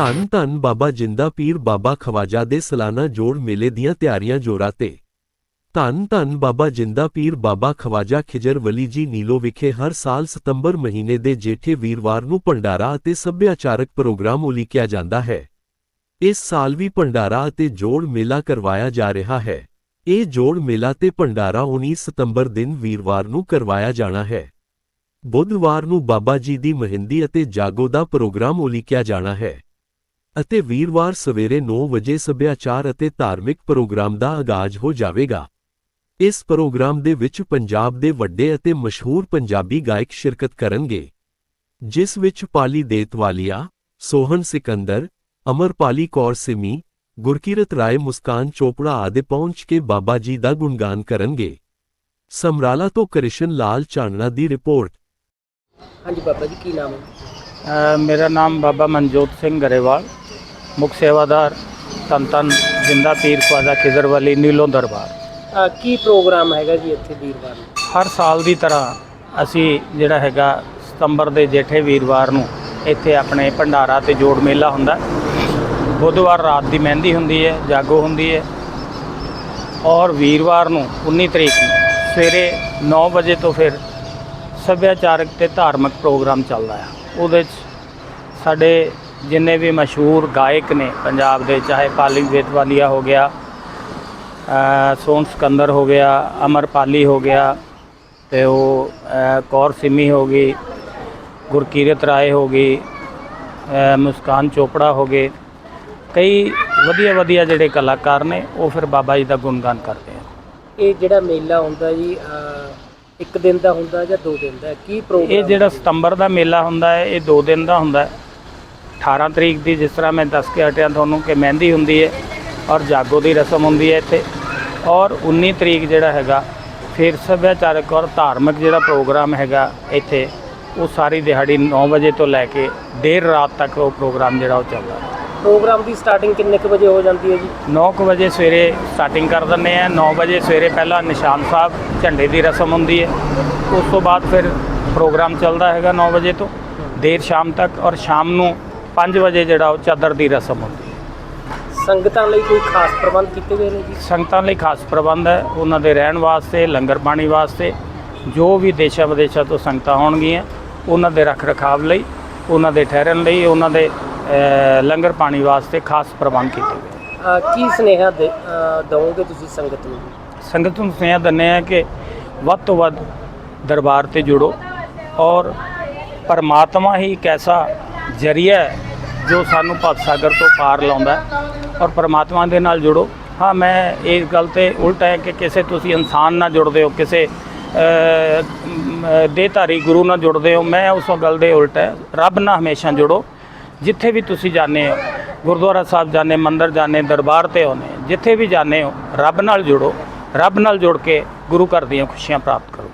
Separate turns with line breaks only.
ਧੰਨ ਧੰਨ ਬਾਬਾ ਜਿੰਦਾ ਪੀਰ ਬਾਬਾ ਖਵਾਜਾ ਦੇ ਸਾਲਾਨਾ ਜੋੜ ਮੇਲੇ ਦੀਆਂ ਤਿਆਰੀਆਂ ਜੋਰਾਂ ਤੇ। ਧੰਨ ਧੰਨ ਬਾਬਾ ਜਿੰਦਾ ਪੀਰ ਬਾਬਾ ਖਵਾਜਾ ਖਿਜਰ ਵਲੀ ਜੀ ਨੀਲੋ ਵਿਖੇ ਹਰ ਸਾਲ ਸਤੰਬਰ ਮਹੀਨੇ ਦੇ ਜੇਠੇ ਵੀਰਵਾਰ ਨੂੰ ਭੰਡਾਰਾ ਅਤੇ ਸੱਭਿਆਚਾਰਕ ਪ੍ਰੋਗਰਾਮ ਉਲੀਕਿਆ ਜਾਂਦਾ ਹੈ। ਇਸ ਸਾਲ ਵੀ ਭੰਡਾਰਾ ਅਤੇ ਜੋੜ ਮੇਲਾ ਕਰਵਾਇਆ ਜਾ ਰਿਹਾ ਹੈ। ਇਹ ਜੋੜ ਮੇਲਾ ਤੇ ਭੰਡਾਰਾ 19 ਸਤੰਬਰ ਦਿਨ ਵੀਰਵਾਰ ਨੂੰ ਕਰਵਾਇਆ ਜਾਣਾ ਹੈ। ਬੁੱਧਵਾਰ ਨੂੰ ਬਾਬਾ ਜੀ ਦੀ ਮਹਿੰਦੀ ਅਤੇ ਜਾਗੋ ਦਾ ਪ੍ਰੋਗਰਾਮ ਉਲੀਕਿਆ ਜਾਣਾ ਹੈ। ਅਤੇ ਵੀਰਵਾਰ ਸਵੇਰੇ 9 ਵਜੇ ਸੱਭਿਆਚਾਰ ਅਤੇ ਧਾਰਮਿਕ ਪ੍ਰੋਗਰਾਮ ਦਾ ਆਗਾਜ਼ ਹੋ ਜਾਵੇਗਾ। ਇਸ ਪ੍ਰੋਗਰਾਮ ਦੇ ਵਿੱਚ ਪੰਜਾਬ ਦੇ ਵੱਡੇ ਅਤੇ ਮਸ਼ਹੂਰ ਪੰਜਾਬੀ ਗਾਇਕ ਸ਼ਿਰਕਤ ਕਰਨਗੇ, ਜਿਸ ਵਿੱਚ ਪਾਲੀ ਦੇਤਵਾਲੀਆ ਸੋਹਨ ਸਿਕੰਦਰ, ਅਮਰਪਾਲੀ ਕੌਰ ਸਿਮੀ, ਗੁਰਕੀਰਤ ਰਾਏ ਮੁਸਕਾਨ ਚੋਪੜਾ ਆਦਿ ਪਹੁੰਚ ਕੇ ਬਾਬਾ ਜੀ ਦਾ ਗੁਣਗਾਨ ਕਰਨਗੇ। ਸਮਰਾਲਾ ਤੋਂ ਕ੍ਰਿਸ਼ਨ ਲਾਲ ਚਾਨਣਾ ਦੀ ਰਿਪੋਰਟ।
ਹਾਂਜੀ ਬਾਬਾ ਜੀ, ਕੀ ਨਾਮ ਹੈ?
ਮੇਰਾ ਨਾਮ ਬਾਬਾ ਮਨਜੋਤ ਸਿੰਘ ਗਰੇਵਾਲ ਮੁੱਖ ਸੇਵਾਦਾਰ ਧੰਨ ਜਿੰਦਾ ਪੀਰ ਖਵਾਜਾ ਖਿਜ਼ਰਵਾਲੀ ਨੀਲੋਂ ਦਰਬਾਰ।
ਕੀ ਪ੍ਰੋਗਰਾਮ ਹੈਗਾ ਜੀ ਇੱਥੇ ਵੀਰਵਾਰ ਨੂੰ?
ਹਰ ਸਾਲ ਦੀ ਤਰ੍ਹਾਂ ਅਸੀਂ ਜਿਹੜਾ ਹੈਗਾ ਸਤੰਬਰ ਦੇ ਜੇਠੇ ਵੀਰਵਾਰ ਨੂੰ ਇੱਥੇ ਆਪਣੇ ਭੰਡਾਰਾ ਤੇ ਜੋੜ ਮੇਲਾ ਹੁੰਦਾ ਬੁੱਧਵਾਰ ਰਾਤ ਦੀ ਮਹਿੰਦੀ ਹੁੰਦੀ ਹੈ ਜਾਗੋ ਹੁੰਦੀ ਹੈ ਔਰ ਵੀਰਵਾਰ ਨੂੰ 19 ਤਰੀਕ ਨੂੰ ਸਵੇਰੇ 9 ਵਜੇ ਤੋਂ ਫਿਰ ਸੱਭਿਆਚਾਰਕ ਤੇ ਧਾਰਮਿਕ ਪ੍ਰੋਗਰਾਮ ਚੱਲਦਾ ਹੈ। ਉਹਦੇ 'ਚ ਸਾਡੇ ਜਿੰਨੇ ਵੀ ਮਸ਼ਹੂਰ ਗਾਇਕ ਨੇ ਪੰਜਾਬ ਦੇ ਚਾਹੇ ਪਾਲੀ ਵੇਤਵਾਲੀਆ ਹੋ ਗਿਆ ਅ, ਸੋਨ ਸਿਕੰਦਰ ਹੋ ਗਿਆ ਅਮਰ ਪਾਲੀ ਹੋ ਗਿਆ ਤੇ ਉਹ ਕੌਰ ਸਿਮੀ ਹੋ ਗਈ ਗੁਰਕੀਰਤ ਰਾਏ ਹੋ ਗਈ ਮੁਸਕਾਨ ਚੋਪੜਾ ਹੋ ਗਏ ਕਈ ਵਧੀਆ ਵਧੀਆ ਜਿਹੜੇ ਕਲਾਕਾਰ ਨੇ ਉਹ ਫਿਰ ਬਾਬਾ ਜੀ ਦਾ ਗੁਣਗਾਨ ਕਰਦੇ ਆ।
ਇਹ ਜਿਹੜਾ ਮੇਲਾ ਹੁੰਦਾ ਜੀ ਇੱਕ ਦਿਨ ਦਾ ਹੁੰਦਾ ਜਾਂ ਦੋ ਦਿਨ ਦਾ? ਕੀ ਪ੍ਰੋਗਰਾਮ
ਇਹ ਜਿਹੜਾ ਸਤੰਬਰ ਦਾ ਮੇਲਾ ਹੁੰਦਾ ਹੈ ਇਹ 2 ਦਿਨ ਦਾ ਹੁੰਦਾ ਹੈ। 18 ਤਰੀਕ ਦੀ ਜਿਸ ਤਰ੍ਹਾਂ ਮੈਂ ਦੱਸ ਕੇ ਹਟਿਆ ਤੁਹਾਨੂੰ ਕਿ ਮਹਿੰਦੀ ਹੁੰਦੀ ਹੈ ਔਰ ਜਾਗੋ ਦੀ ਰਸਮ ਹੁੰਦੀ ਹੈ ਇੱਥੇ। ਔਰ 19 ਤਰੀਕ ਜਿਹੜਾ ਹੈਗਾ ਫਿਰ ਸੱਭਿਆਚਾਰਕ ਔਰ ਧਾਰਮਿਕ ਜਿਹੜਾ ਪ੍ਰੋਗਰਾਮ ਹੈਗਾ ਇੱਥੇ ਉਹ ਸਾਰੀ ਦਿਹਾੜੀ 9 ਵਜੇ ਤੋਂ ਲੈ ਕੇ ਦੇਰ ਰਾਤ ਤੱਕ ਉਹ ਪ੍ਰੋਗਰਾਮ ਜਿਹੜਾ ਉਹ ਚੱਲਦਾ
ਪ੍ਰੋਗਰਾਮ ਦੀ ਸਟਾਰਟਿੰਗ ਕਿੰਨੇ ਕੁ ਵਜੇ ਹੋ ਜਾਂਦੀ ਹੈ ਜੀ?
9 ਵਜੇ ਸਵੇਰੇ ਸਟਾਰਟਿੰਗ ਕਰ ਦਿੰਦੇ ਆ 9 ਵਜੇ ਸਵੇਰੇ ਪਹਿਲਾਂ ਨਿਸ਼ਾਨ ਸਾਹਿਬ ਝੰਡੇ ਦੀ ਰਸਮ ਹੁੰਦੀ ਹੈ। ਉਸ ਤੋਂ ਬਾਅਦ ਫਿਰ ਪ੍ਰੋਗਰਾਮ ਚੱਲਦਾ ਹੈਗਾ 9 ਵਜੇ ਤੋਂ। ਦੇਰ ਸ਼ਾਮ ਤੱਕ ਔਰ ਸ਼ਾਮ ਨੂੰ 5 ਵਜੇ ਜਿਹੜਾ ਉਹ ਚਾਦਰ ਦੀ ਰਸਮ ਹੁੰਦੀ ਹੈ।
ਸੰਗਤਾਂ ਲਈ ਕੋਈ ਖਾਸ ਪ੍ਰਬੰਧ ਕੀਤੇ ਗਏ ਨੇ ਜੀ?
ਸੰਗਤਾਂ ਲਈ ਖਾਸ ਪ੍ਰਬੰਧ ਹੈ। ਉਹਨਾਂ ਦੇ ਰਹਿਣ ਵਾਸਤੇ ਲੰਗਰ ਪਾਣੀ ਵਾਸਤੇ ਜੋ ਵੀ ਦੇਸ਼ਾਂ ਵਿਦੇਸ਼ਾਂ ਤੋਂ ਸੰਗਤਾਂ ਆਉਣਗੀਆਂ ਉਹਨਾਂ ਦੇ ਰੱਖ ਰਖਾਵ ਲਈ ਉਹਨਾਂ ਦੇ ਠਹਿਰਨ ਲਈ ਉਹਨਾਂ ਦੇ ਲੰਗਰ ਪਾਣੀ ਵਾਸਤੇ ਖਾਸ ਪ੍ਰਬੰਧ ਕੀਤੇ ਗਏ।
ਕੀ ਸੁਨੇਹਾ ਦਵੋਗੇ ਤੁਸੀਂ ਸੰਗਤ ਨੂੰ?
ਸੰਗਤ ਨੂੰ ਸੁਨੇਹਾ ਦਿੰਦੇ ਆ ਕਿ ਵੱਧ ਤੋਂ ਵੱਧ ਦਰਬਾਰ ਤੇ ਜੁੜੋ ਔਰ ਪਰਮਾਤਮਾ ਹੀ ਇੱਕ ਐਸਾ ਜਰੀਆ ਹੈ ਜੋ ਸਾਨੂੰ ਭਵ ਸਾਗਰ ਤੋਂ ਪਾਰ ਲਾਉਂਦਾ ਹੈ ਔਰ ਪਰਮਾਤਮਾ ਦੇ ਨਾਲ ਜੁੜੋ। ਹਾਂ ਮੈਂ ਇਸ ਗੱਲ ਤੇ ਉਲਟ ਹੈ ਕਿ ਕਿਸੇ ਤੁਸੀਂ ਇਨਸਾਨ ਨਾਲ ਜੁੜਦੇ ਹੋ ਕਿਸੇ ਅ, ਮ, ਦੇਹਧਾਰੀ ਗੁਰੂ ਨਾਲ ਜੁੜਦੇ ਹੋ ਮੈਂ ਉਸ ਗੱਲ ਦੇ ਉਲਟ ਹੈ। ਰੱਬ ਨਾਲ ਹਮੇਸ਼ਾ ਜੁੜੋ ਜਿੱਥੇ ਵੀ ਤੁਸੀਂ ਜਾਂਦੇ ਹੋ, ਗੁਰਦੁਆਰਾ ਸਾਹਿਬ ਜਾਂਦੇ, ਮੰਦਿਰ ਜਾਂਦੇ, ਦਰਬਾਰ ਤੇ ਆਉਂਦੇ ਜਿੱਥੇ ਵੀ ਜਾਂਦੇ ਹੋ, ਰੱਬ ਨਾਲ ਜੁੜੋ, ਰੱਬ ਨਾਲ ਜੁੜ ਕੇ ਗੁਰੂ ਘਰ ਦੀਆਂ ਖੁਸ਼ੀਆਂ ਪ੍ਰਾਪਤ ਕਰੋ।